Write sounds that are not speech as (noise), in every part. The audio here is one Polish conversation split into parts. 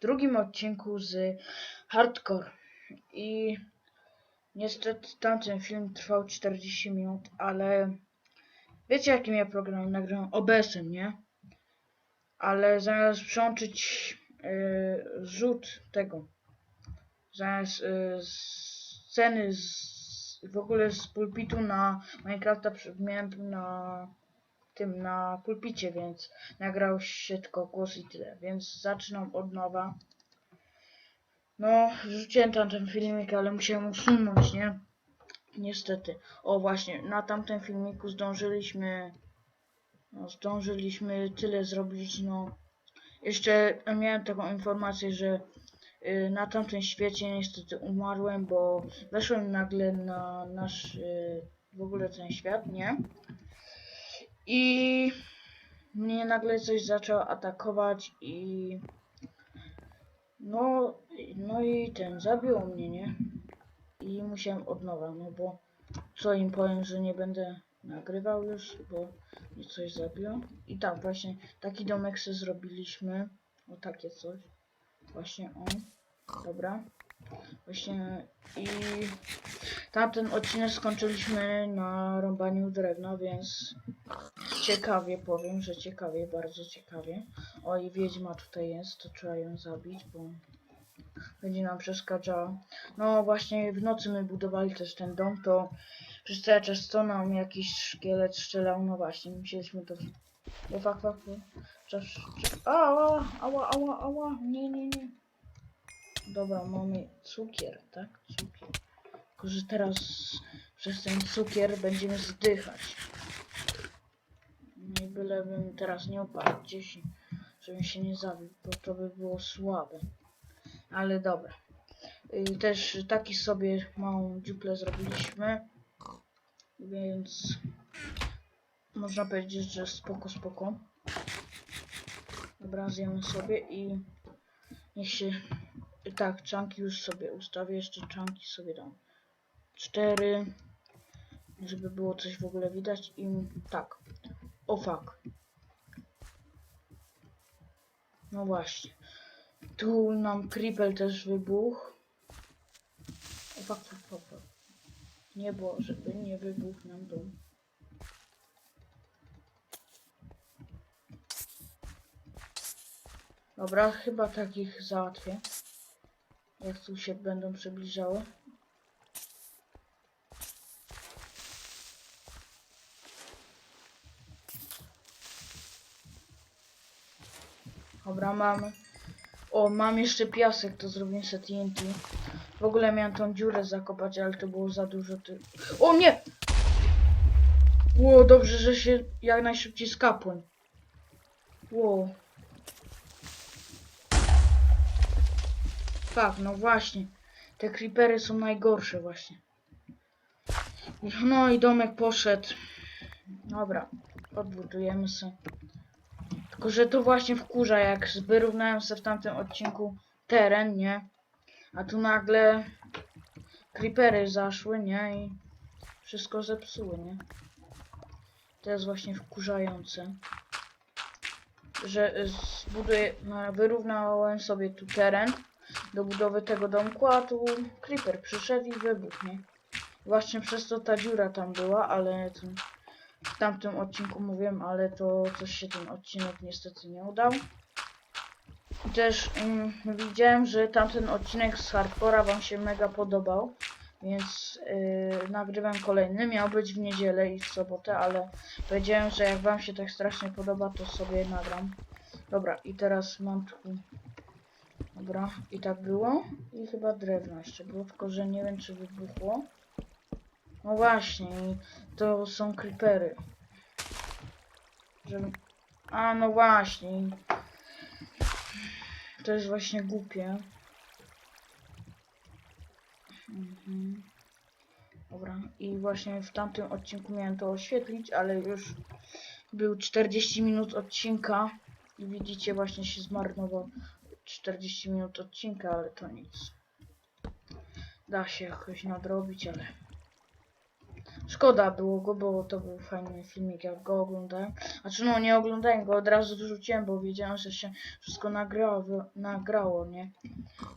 drugim odcinku z Hardcore. I niestety tamten film trwał 40 minut, ale wiecie jakim ja program nagrałem? OBS-em, nie? Ale zamiast przełączyć yy, rzut tego, zamiast yy, sceny z, w ogóle z pulpitu na Minecrafta miałem na tym na pulpicie, więc nagrał się tylko głos i tyle, więc zaczynam od nowa. No, rzuciłem tam ten filmik, ale musiałem usunąć, nie? Niestety. O właśnie, na tamtym filmiku zdążyliśmy no, zdążyliśmy tyle zrobić, no. Jeszcze miałem taką informację, że y, na tamtym świecie niestety umarłem, bo weszłem nagle na nasz y, w ogóle ten świat, nie? I mnie nagle coś zaczęło atakować i no, no i ten zabiło mnie, nie? I musiałem od nowa, no bo co im powiem, że nie będę nagrywał już, bo mnie coś zabiło. I tak właśnie taki domek sobie zrobiliśmy. O takie coś. Właśnie on. Dobra. Właśnie i tamten odcinek skończyliśmy na rąbaniu drewna, więc ciekawie powiem, że ciekawie, bardzo ciekawie. O i wiedźma tutaj jest, to trzeba ją zabić, bo będzie nam przeszkadzała. No właśnie w nocy my budowali też ten dom, to przez cały czas co nam jakiś szkielet strzelał, no właśnie, musieliśmy to... O fak, fak, fak. Ała, ała, ała, ała, nie, nie, nie. Dobra, mamy cukier, tak? Cukier. Tylko, że teraz przez ten cukier będziemy zdychać. I bylebym teraz nie upadł gdzieś, żebym się nie zabił, bo to by było słabe. Ale dobra. I też taki sobie małą dziuplę zrobiliśmy. Więc można powiedzieć, że spoko, spoko. Dobra, zjemy sobie i niech się... Tak, czanki już sobie ustawię, jeszcze czanki sobie dam. Cztery, żeby było coś w ogóle widać i tak. O fuck. No właśnie. Tu nam creeper też wybuchł. O fuck, fuck, fuck, fuck. Nie było, żeby nie wybuchł nam dom. Dobra, chyba takich załatwię. Jak tu się będą przybliżały. Dobra, mamy. O, mam jeszcze piasek, to zrobię sobie TNT. W ogóle miałem tą dziurę zakopać, ale to było za dużo. Ty... O nie! Ło, dobrze, że się jak najszybciej skapłem. Ło. Tak, no właśnie. Te creepery są najgorsze właśnie. No i domek poszedł. Dobra, odbudujemy sobie. Tylko, że to właśnie wkurza, jak wyrównałem sobie w tamtym odcinku teren, nie? A tu nagle creepery zaszły, nie? I wszystko zepsuły, nie? To jest właśnie wkurzające. Że zbuduję, no, wyrównałem sobie tu teren do budowy tego domku, a tu creeper przyszedł i wybuchnie. Właśnie przez to ta dziura tam była, ale to w tamtym odcinku mówiłem, ale to coś się ten odcinek niestety nie udał. Też mm, widziałem, że tamten odcinek z Hardcora wam się mega podobał, więc yy, nagrywam kolejny. Miał być w niedzielę i w sobotę, ale powiedziałem, że jak wam się tak strasznie podoba, to sobie nagram. Dobra, i teraz mam tu... Dobra, i tak było. I chyba drewno jeszcze było, tylko że nie wiem, czy wybuchło. No właśnie, to są creepery. Żeby... A, no właśnie. To jest właśnie głupie. Mhm. Dobra, i właśnie w tamtym odcinku miałem to oświetlić, ale już był 40 minut odcinka i widzicie, właśnie się zmarnował 40 minut odcinka, ale to nic. Da się jakoś nadrobić, ale Szkoda było go, bo to był fajny filmik, jak go oglądałem. Znaczy no, nie oglądałem go, od razu wrzuciłem, bo wiedziałem, że się wszystko nagrało, nagrało nie?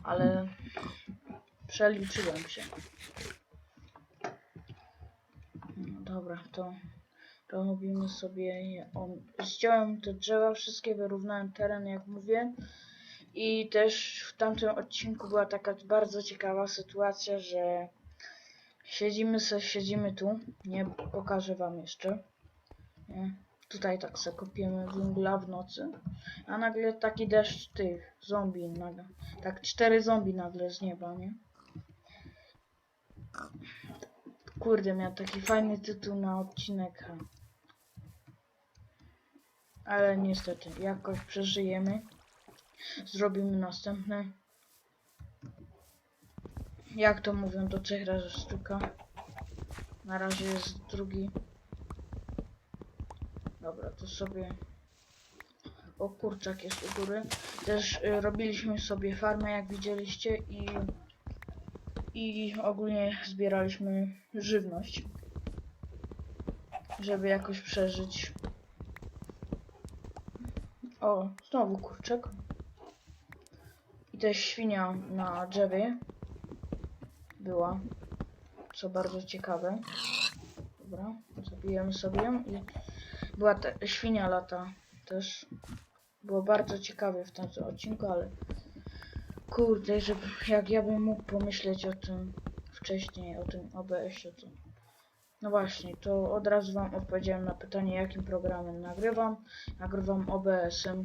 Ale przeliczyłem się. No dobra, to robimy sobie je. O, zdjąłem te drzewa, wszystkie wyrównałem teren, jak mówię. I też w tamtym odcinku była taka bardzo ciekawa sytuacja, że siedzimy se, siedzimy tu, nie pokażę wam jeszcze. Nie. Tutaj tak se kopiemy węgla w nocy, a nagle taki deszcz tych zombie, nagle, tak cztery zombie nagle z nieba, nie? Kurde, miał taki fajny tytuł na odcinek. Ale niestety, jakoś przeżyjemy. Zrobimy następny. Jak to mówią, do trzech razy sztuka. Na razie jest drugi. Dobra, to sobie... O, kurczak jest u góry. Też y, robiliśmy sobie farmę, jak widzieliście i... I ogólnie zbieraliśmy żywność. Żeby jakoś przeżyć. O, znowu kurczak. Też świnia na drzewie była, co bardzo ciekawe. Dobra, zabijemy sobie i była ta świnia lata też. Było bardzo ciekawe w tym odcinku, ale kurde, że jak ja bym mógł pomyśleć o tym wcześniej, o tym OBS-ie, to no właśnie, to od razu wam odpowiedziałem na pytanie, jakim programem nagrywam. Nagrywam OBS-em,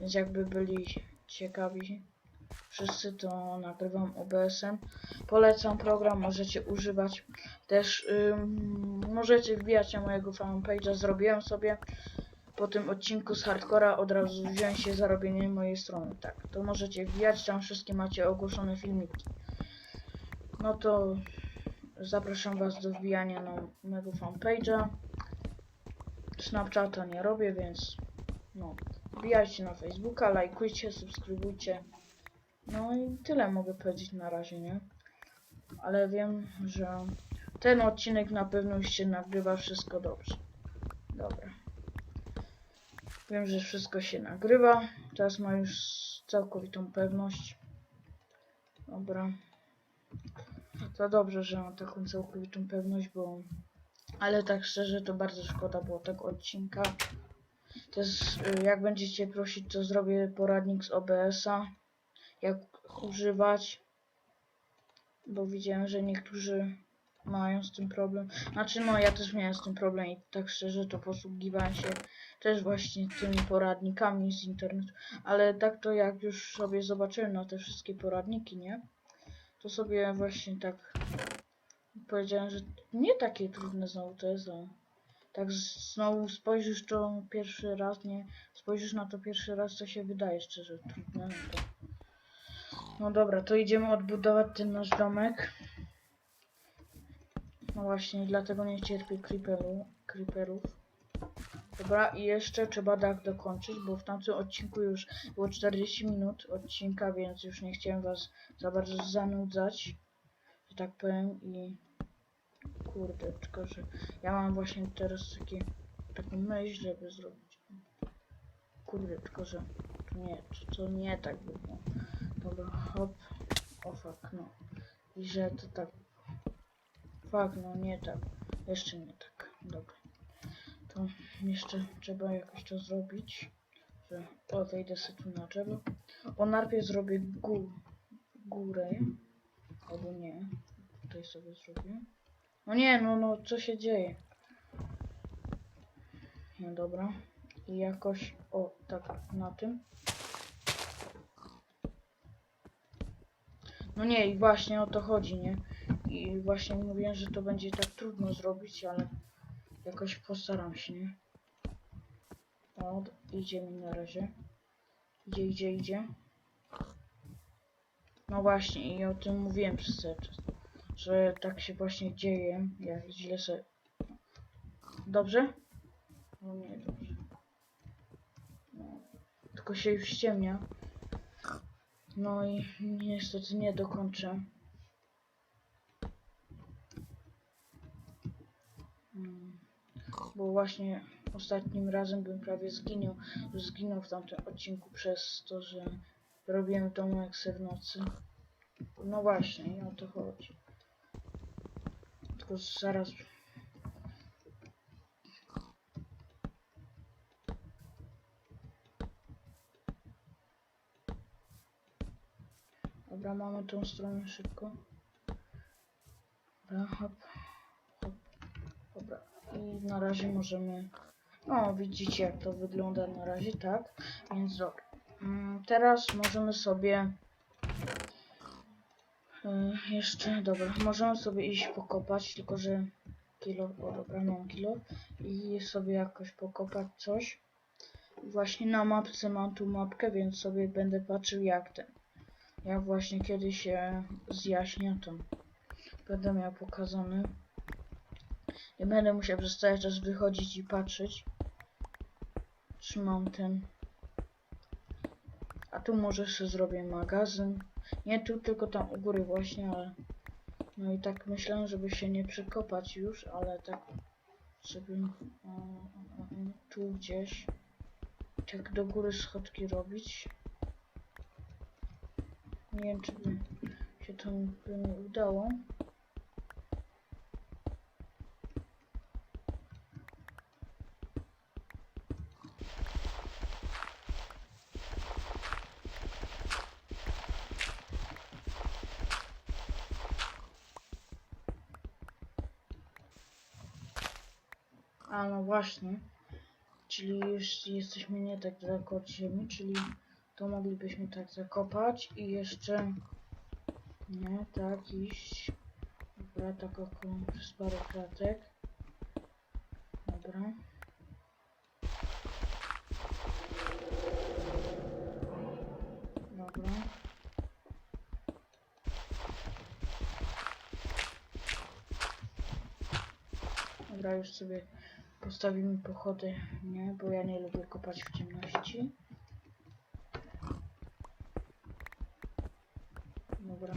więc jakby byli ciekawi wszyscy, to nagrywam OBS-em. Polecam program, możecie używać. Też możecie wbijać na mojego fanpage'a, zrobiłem sobie po tym odcinku z hardcora od razu wziąć się za robienie mojej strony. Tak, to możecie wbijać, tam wszystkie macie ogłoszone filmiki. No to zapraszam was do wbijania na mojego fanpage'a. Snapchata nie robię, więc no, wbijajcie na Facebooka, lajkujcie, subskrybujcie. No i tyle mogę powiedzieć na razie, nie? Ale wiem, że ten odcinek na pewno się nagrywa wszystko dobrze. Dobra. Wiem, że wszystko się nagrywa. Teraz ma już całkowitą pewność. Dobra. To dobrze, że mam taką całkowitą pewność, bo... Ale tak szczerze, to bardzo szkoda było tego odcinka. Też y, jak będziecie prosić, to zrobię poradnik z OBS-a. Jak używać. Bo widziałem, że niektórzy mają z tym problem. Znaczy no, ja też miałem z tym problem i tak szczerze to posługiwałem się też właśnie tymi poradnikami z internetu. Ale tak to jak już sobie zobaczyłem na te wszystkie poradniki, nie? To sobie właśnie tak powiedziałem, że nie takie trudne znowu to jest, tak znowu spojrzysz to pierwszy raz, nie? Spojrzysz na to pierwszy raz, to się wydaje szczerze trudne. No, no dobra, to idziemy odbudować ten nasz domek. No właśnie, dlatego nie cierpię creeperu, creeperów. Dobra, i jeszcze trzeba tak dokończyć, bo w tamtym odcinku już było 40 minut odcinka, więc już nie chciałem was za bardzo zanudzać, że tak powiem i kurde, tylko że ja mam właśnie teraz takie, taką myśl, żeby zrobić. Kurde, tylko że to nie, to, nie tak było. Dobra, hop, o fuck, no. I że to tak, fuck, no nie tak, jeszcze nie tak, dobra. To jeszcze trzeba jakoś to zrobić, że o, wejdę sobie tu na drzewo. O, najpierw zrobię gó górę, albo nie, tutaj sobie zrobię. No nie, no, no, co się dzieje? No dobra. I jakoś, o, tak, na tym. No nie, i właśnie o to chodzi, nie? I właśnie mówiłem, że to będzie tak trudno zrobić, ale jakoś postaram się, nie? O, idzie mi na razie. Idzie, idzie, idzie. No właśnie, i o tym mówiłem przez cały czas. Że tak się właśnie dzieje, jak źle se... Dobrze? No nie, dobrze. No, tylko się już ściemnia. No i niestety nie dokończę. Mm, Bo właśnie ostatnim razem bym prawie zginął, zginął w tamtym odcinku przez to, że robiłem domek w nocy. No właśnie, o to chodzi. Tylko zaraz... Dobra, mamy tą stronę szybko. Dobra, hop, hop. Dobra, i na razie możemy... No, widzicie jak to wygląda na razie, tak? Więc dobra. Mm, Teraz możemy sobie... y, Jeszcze, dobra, możemy sobie iść pokopać, tylko że kilo, o dobra, mam kilo i sobie jakoś pokopać coś. Właśnie na mapce mam tu mapkę, więc sobie będę patrzył jak ten, jak właśnie kiedy się zjaśnia to będę miał pokazany. Nie będę musiał przez cały czas wychodzić i patrzeć. Czy mam ten. A tu może sobie zrobię magazyn. Nie tu, tylko tam u góry właśnie, ale... No i tak myślę, żeby się nie przekopać już, ale tak... Żeby... o, o, o, Tu gdzieś... Tak do góry schodki robić. Nie wiem, czy by się to by mi udało. A no właśnie. Czyli już jesteśmy nie tak daleko od ziemi, czyli to moglibyśmy tak zakopać i jeszcze nie tak iść. Dobra, tak około przez parę kratek. Dobra. Dobra. Dobra, już sobie postawimy pochody, nie, bo ja nie lubię kopać w ciemności. Dobra.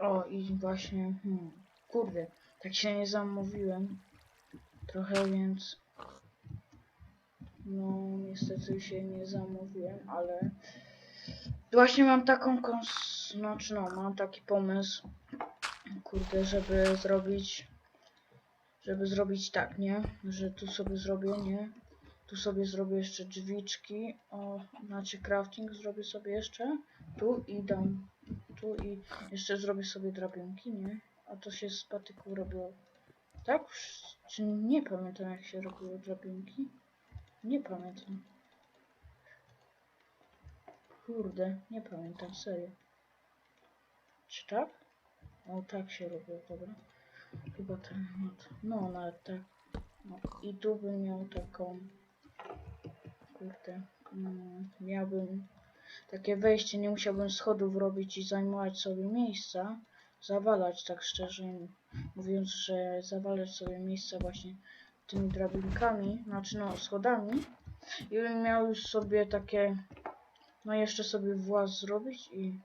O, i właśnie, hmm, kurde, tak się nie zamówiłem trochę, więc no niestety się nie zamówiłem, ale właśnie mam taką kons... znaczy no, mam taki pomysł, kurde, żeby zrobić, żeby zrobić tak, nie, że tu sobie zrobię, nie, tu sobie zrobię jeszcze drzwiczki, o, znaczy crafting zrobię sobie jeszcze, tu i dam tu i jeszcze zrobię sobie drabinki, nie? A to się z patyku robiło. Tak? Czy nie pamiętam jak się robiło drabinki? Nie pamiętam. Kurde, nie pamiętam, serio. Czy tak? O, tak się robiło, dobra. Chyba ten, no, to- no nawet tak. No, I tu bym miał taką... Kurde, mm, miałbym takie wejście, nie musiałbym schodów robić i zajmować sobie miejsca, zawalać tak szczerze mówiąc, że zawalać sobie miejsca właśnie tymi drabinkami, znaczy no schodami i bym miał już sobie takie, no jeszcze sobie włas zrobić i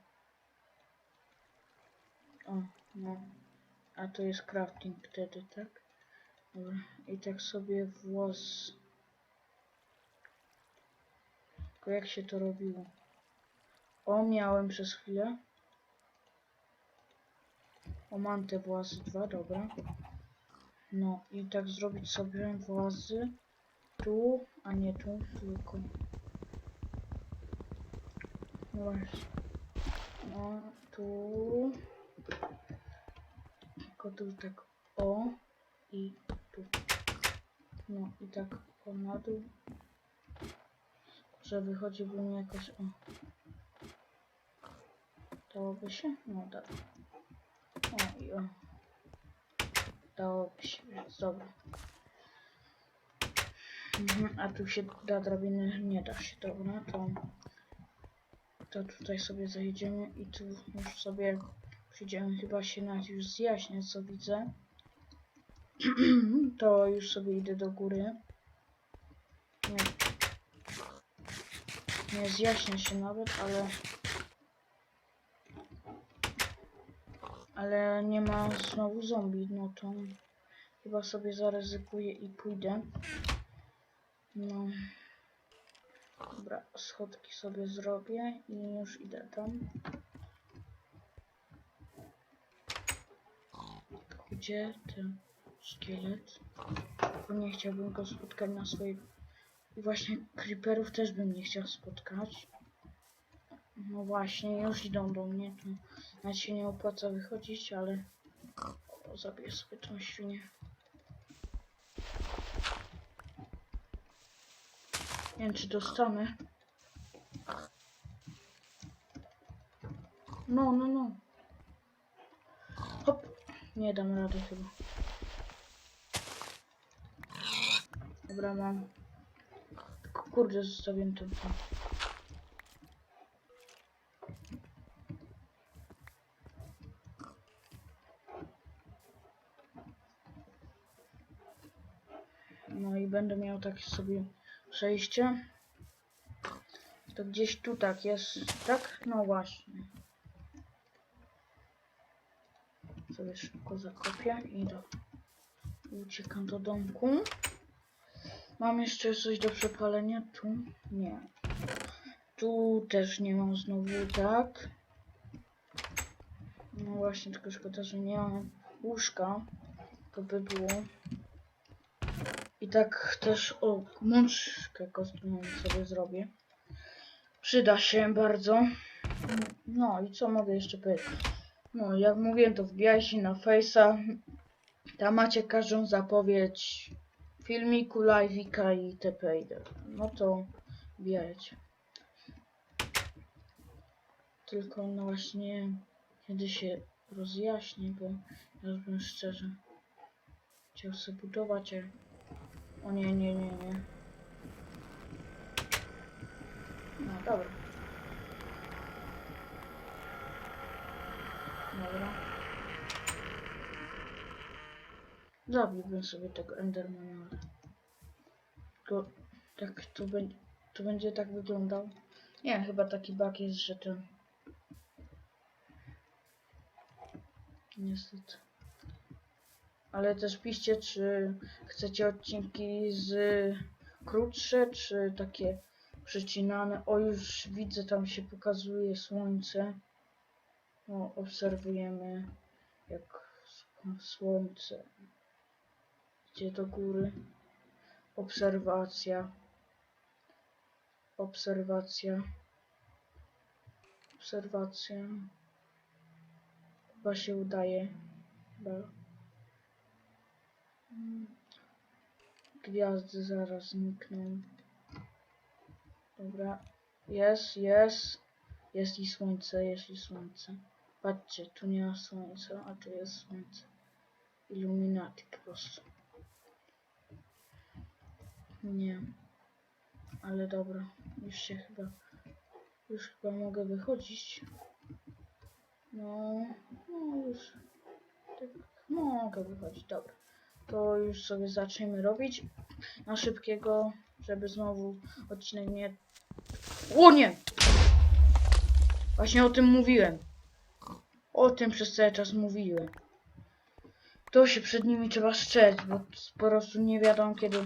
o, no, a to jest crafting wtedy, tak? Dobra, i tak sobie włas tylko jak się to robiło? O, miałem przez chwilę. O, mam te włazy dwa, dobra. No i tak zrobić sobie włazy tu, a nie tu, tylko. No właśnie. No, tu. Tylko tu tak o i tu. No i tak o na dół. Że wychodziłby mi jakoś o. Dałoby się? No da. O i o. Dałoby się, dobra. Mhm, a tu się da drabiny, nie da się, dobra, to, to tutaj sobie zajedziemy i tu już sobie przyjdziemy, chyba się nas już zjaśnia, co widzę. (clears throat) to już sobie idę do góry. Nie, nie zjaśnia się nawet, ale ale nie ma znowu zombie, no to chyba sobie zaryzykuję i pójdę. No. Dobra, schodki sobie zrobię i już idę tam. Gdzie ten szkielet? Bo nie chciałbym go spotkać na swojej... I właśnie creeperów też bym nie chciał spotkać. No właśnie, już idą do mnie. Tu nawet się nie opłaca wychodzić, ale... Zabiję sobie tą świnię. Nie wiem, czy dostanę. No, no, no. Hop. Nie dam rady chyba. Dobra, mam. Kurde, zostawiłem to. No i będę miał takie sobie przejście. To gdzieś tu tak jest, tak? No właśnie. Sobie szybko zakopię i do... uciekam do domku. Mam jeszcze coś do przepalenia? Tu? Nie. Tu też nie mam znowu, tak? No właśnie, tylko szkoda, że nie mam łóżka. To by było. I tak też o mączkę kostną sobie zrobię. Przyda się bardzo. No i co mogę jeszcze powiedzieć? No jak mówiłem to wbijajcie na Face'a. Tam macie każdą zapowiedź filmiku, live'ika i TP. No to wbijajcie. Tylko no właśnie kiedy się rozjaśni, bo ja już bym szczerze chciał sobie budować, a o nie, nie, nie, nie. No dobra. Dobra. Zabiłbym sobie tego Endermana. Tylko tak to, to będzie tak wyglądał. Nie, chyba taki bug jest, że ten... Niestety. Ale też piszcie, czy chcecie odcinki z krótsze, czy takie przecinane. O, już widzę, tam się pokazuje słońce. O, obserwujemy, jak słońce idzie do góry. Obserwacja. Obserwacja. Obserwacja. Chyba się udaje. Chyba. Gwiazdy zaraz znikną. Dobra. Jest, jest. Jest i słońce, jest i słońce. Patrzcie, tu nie ma słońca, a tu jest słońce. Illuminati po prostu. Nie. Ale dobra. Już się chyba... Już chyba mogę wychodzić. No, no już. Tak, mogę wychodzić, dobra. To już sobie zaczniemy robić. Na szybkiego, żeby znowu odcinek nie... O nie! Właśnie o tym mówiłem. O tym przez cały czas mówiłem. To się przed nimi trzeba strzec, bo po prostu nie wiadomo kiedy.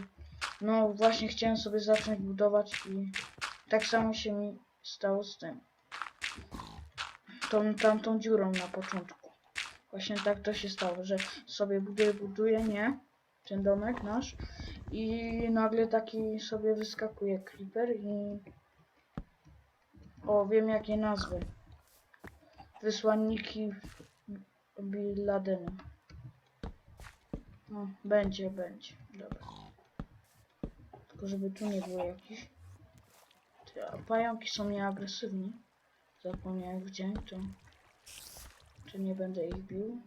No właśnie chciałem sobie zacząć budować i tak samo się mi stało z tym. Tą tamtą dziurą na początku. Właśnie tak to się stało, że sobie buduję, buduję, nie? Ten domek nasz. I nagle taki sobie wyskakuje creeper i... O, wiem jakie nazwy. Wysłanniki Bin Ladena. No, będzie, będzie. Dobra. Tylko żeby tu nie było jakichś. Pająki są nieagresywne. Zapomniałem wziąć, to... Nie będę ich bił.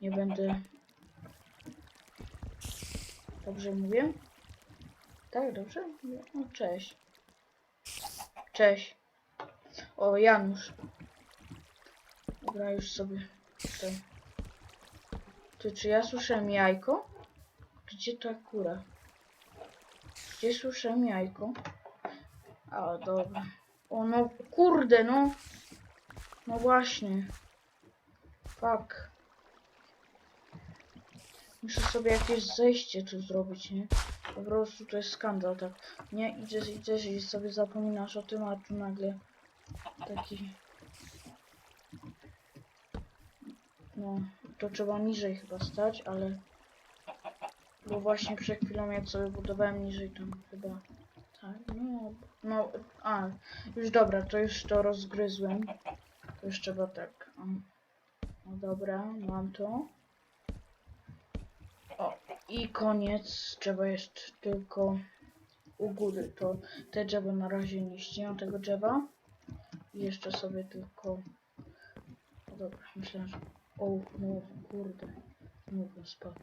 Nie będę... Dobrze mówię? Tak, dobrze? No, cześć. Cześć. O, Janusz. Dobra, już sobie tutaj. Ty, czy ja słyszałem jajko? Gdzie ta kura? Gdzie słyszałem jajko? A, dobra. O, no, kurde, no. No właśnie. Fuck. Muszę sobie jakieś zejście tu zrobić, nie? Po prostu to jest skandal, tak. Nie, idziesz, idziesz i sobie zapominasz o tym, a tu nagle taki... No, to trzeba niżej chyba stać, ale... Bo właśnie przed chwilą jak sobie budowałem niżej, tam chyba... Tak, no... No, a, już dobra, to już to rozgryzłem. To już trzeba tak... um, No dobra, mam to. O, i koniec. Trzeba jeszcze tylko u góry. To te drzewo na razie nie ściną tego drzewa. I jeszcze sobie tylko... O, dobra, myślę, że... O, no kurde. Bym spadł.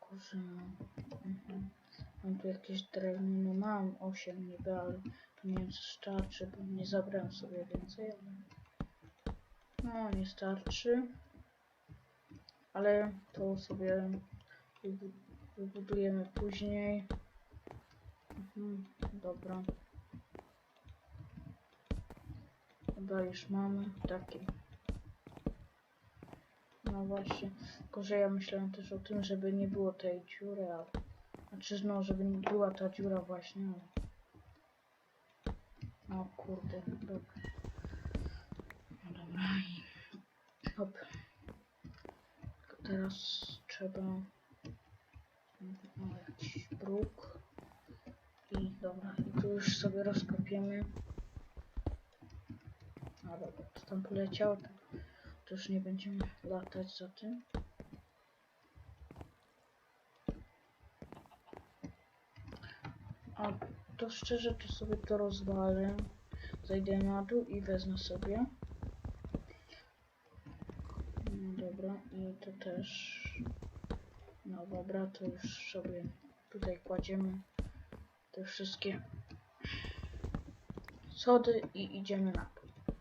Kurczę, no. Mhm. Mam tu jakieś drewno, no mam 8 niby, ale nie starczy, bo nie zabrałem sobie więcej, ale... No, nie starczy. Ale to sobie wybu- wybudujemy później. Mhm, dobra. Chyba już mamy taki. No właśnie, tylko że ja myślałem też o tym, żeby nie było tej dziury, ale... Znaczy, no, żeby nie była ta dziura właśnie, ale... O kurde, dobra. Dobra. Hop. Teraz trzeba... Jakiś bruk. I dobra, i tu już sobie rozkopiemy. A dobra, to tam poleciało, to, to już nie będziemy latać za tym. A to szczerze, to sobie to rozwalę. Zejdę na dół i wezmę sobie. No dobra, i to też. No dobra, to już sobie tutaj kładziemy te wszystkie sody i idziemy na dół.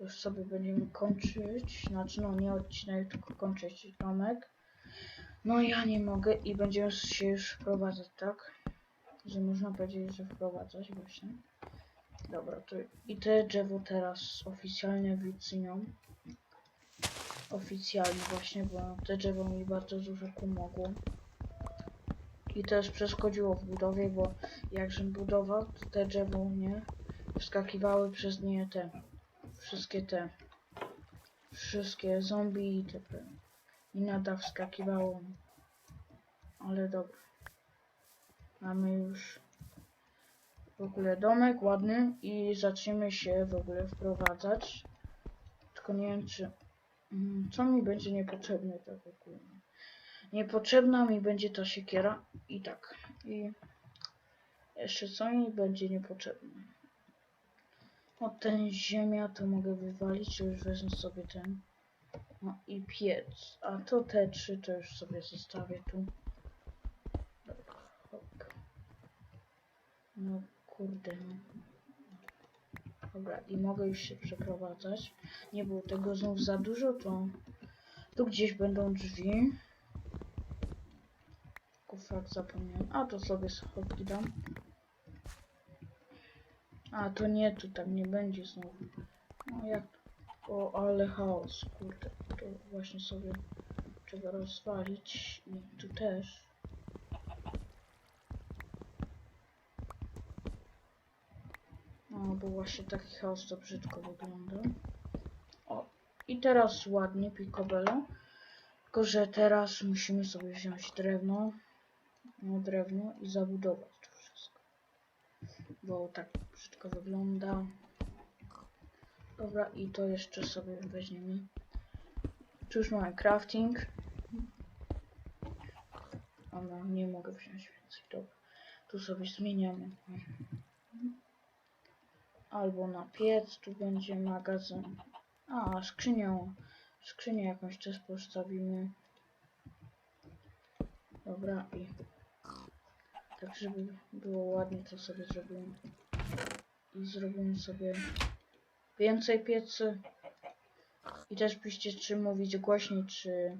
Już sobie będziemy kończyć, znaczy no nie odcinek, tylko kończyć domek. No ja nie mogę i będziemy się już wprowadzać, tak? Że można powiedzieć, że wprowadzać właśnie. Dobra, to i te drzewo teraz oficjalnie wycenią. Oficjalnie właśnie, bo te drzewo mi bardzo dużo pomogło. I też przeszkodziło w budowie, bo jakżem budował, to te drzewo u mnie wskakiwały przez nie te wszystkie te wszystkie zombie i te i nadal wskakiwało. Ale dobra. Mamy już w ogóle domek ładny i zaczniemy się w ogóle wprowadzać. Tylko nie wiem czy... mm, Co mi będzie niepotrzebne tak ogólnie. Niepotrzebna mi będzie ta siekiera i tak. I jeszcze co mi będzie niepotrzebne. O ten ziemia to mogę wywalić, już wezmę sobie ten. No i piec. A to te trzy to już sobie zostawię tu. Dobra, hop. No kurde. no. Dobra, i mogę już się przeprowadzać. Nie było tego znów za dużo, to tu gdzieś będą drzwi. Kufrak zapomniałem. A to sobie schowki dam. A to nie, tu tam nie będzie znowu. No jak O, ale chaos, kurde. To właśnie sobie trzeba rozwalić. I tu też. No, bo właśnie taki chaos to brzydko wygląda. O, i teraz ładnie picobello. Tylko, że teraz musimy sobie wziąć drewno. No, drewno i zabudować to wszystko. Bo tak brzydko wygląda. Dobra, i to jeszcze sobie weźmiemy. Tu już mamy crafting. A no, nie mogę wziąć więcej. Dobra. Tu sobie zmieniamy. Albo na piec, tu będzie magazyn. A, skrzynię. Skrzynię jakąś też postawimy. Dobra i tak żeby było ładnie to sobie zrobimy. I zrobimy sobie więcej piecy. I też piszcie czy mówić głośniej, czy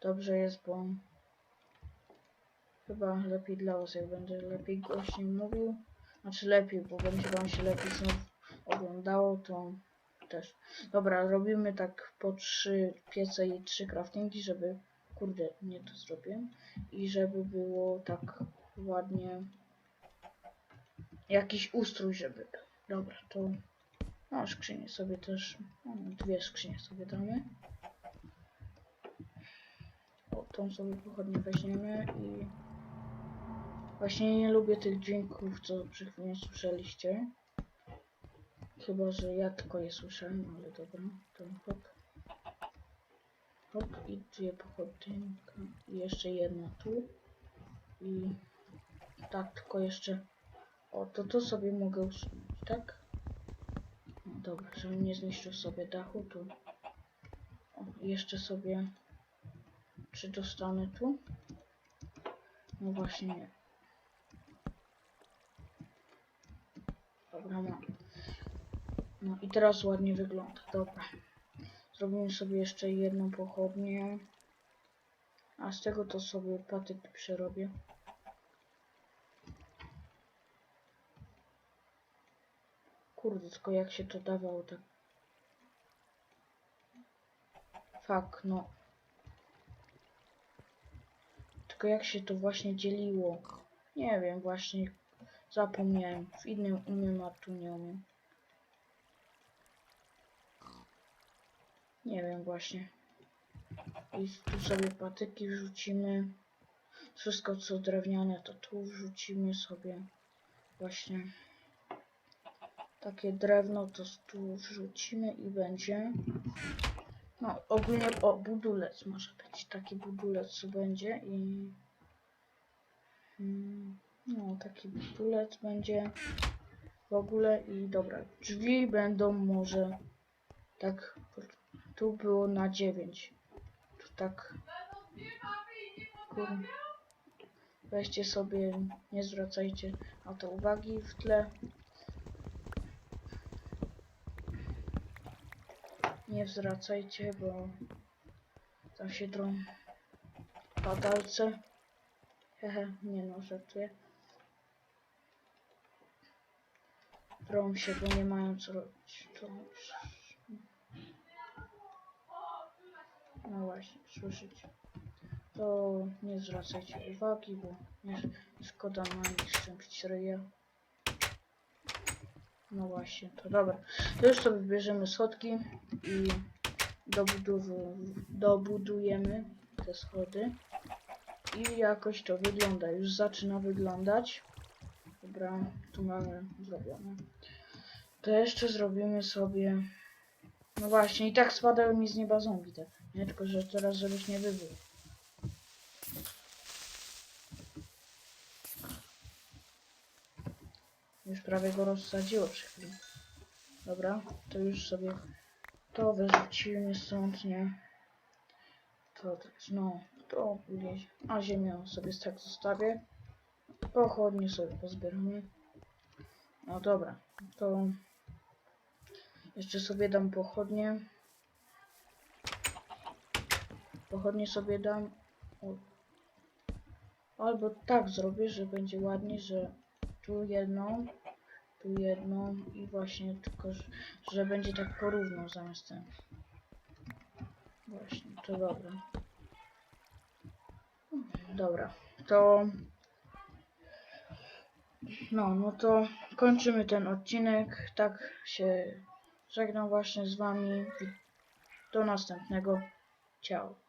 dobrze jest, bo chyba lepiej dla was, jak będę lepiej głośniej mówił. Znaczy lepiej, bo będzie wam się lepiej znów oglądało, to też. Dobra, robimy tak po trzy piece i trzy craftingi, żeby... Kurde, nie to zrobię. I żeby było tak ładnie... Jakiś ustrój, żeby. Dobra, to... No, skrzynię sobie też... No, dwie skrzynie sobie damy. O, tą sobie pochodnie weźmiemy i... Właśnie nie lubię tych dźwięków, co przed chwilą słyszeliście. Chyba, że ja tylko je słyszałem, ale dobra. To hop. Hop i dwie pochodynka. I jeszcze jedna tu. I tak, tylko jeszcze... O, to to sobie mogę usunąć, tak? No, dobra, żebym nie zniszczył sobie dachu, tu. O, jeszcze sobie... Czy dostanę tu? No właśnie nie. Dobra. No i teraz ładnie wygląda. Dobra. Zrobimy sobie jeszcze jedną pochodnię. A z tego to sobie patyk przerobię. Kurde, tylko jak się to dawało tak. Fuck, no. Tylko jak się to właśnie dzieliło. Nie wiem, właśnie zapomniałem. W innym umiem, a tu nie umiem. Nie wiem właśnie. I tu sobie patyki wrzucimy. Wszystko co drewniane to tu wrzucimy sobie. Właśnie. Takie drewno to tu wrzucimy i będzie. No ogólnie o budulec może być. Taki budulec co będzie i... Mm, No taki budulec będzie w ogóle i dobra. Drzwi będą może tak tu było na 9. Tu tak. Kur... Weźcie sobie, nie zwracajcie na to uwagi w tle. Nie zwracajcie, bo tam się drą padalce. Hehe, nie no, żartuję. Drą się, bo nie mają co robić. No właśnie, słyszycie. To nie zwracajcie uwagi, bo nie szkoda na nich szczępić ryja. No właśnie, to dobra. To już sobie bierzemy schodki i dobudujemy te schody. I jakoś to wygląda. Już zaczyna wyglądać. Dobra, tu mamy zrobione. To jeszcze zrobimy sobie... No właśnie, i tak spadały mi z nieba zombie te. Nie, tylko że teraz żebyś nie wybył. Już prawie go rozsadziło przy chwili. Dobra, to już sobie to wyrzucimy stąd, nie? To też, no, to gdzieś. A ziemię sobie tak zostawię. Pochodnie sobie pozbieramy. No dobra, to jeszcze sobie dam pochodnie. Pochodnie sobie dam. Albo tak zrobię, że będzie ładnie, że tu jedną, tu jedną i właśnie tylko, że, że będzie tak porówno zamiast ten. Właśnie, to dobra. Dobra, to... No, no to kończymy ten odcinek. Tak się żegnam właśnie z wami. Do następnego. Ciao.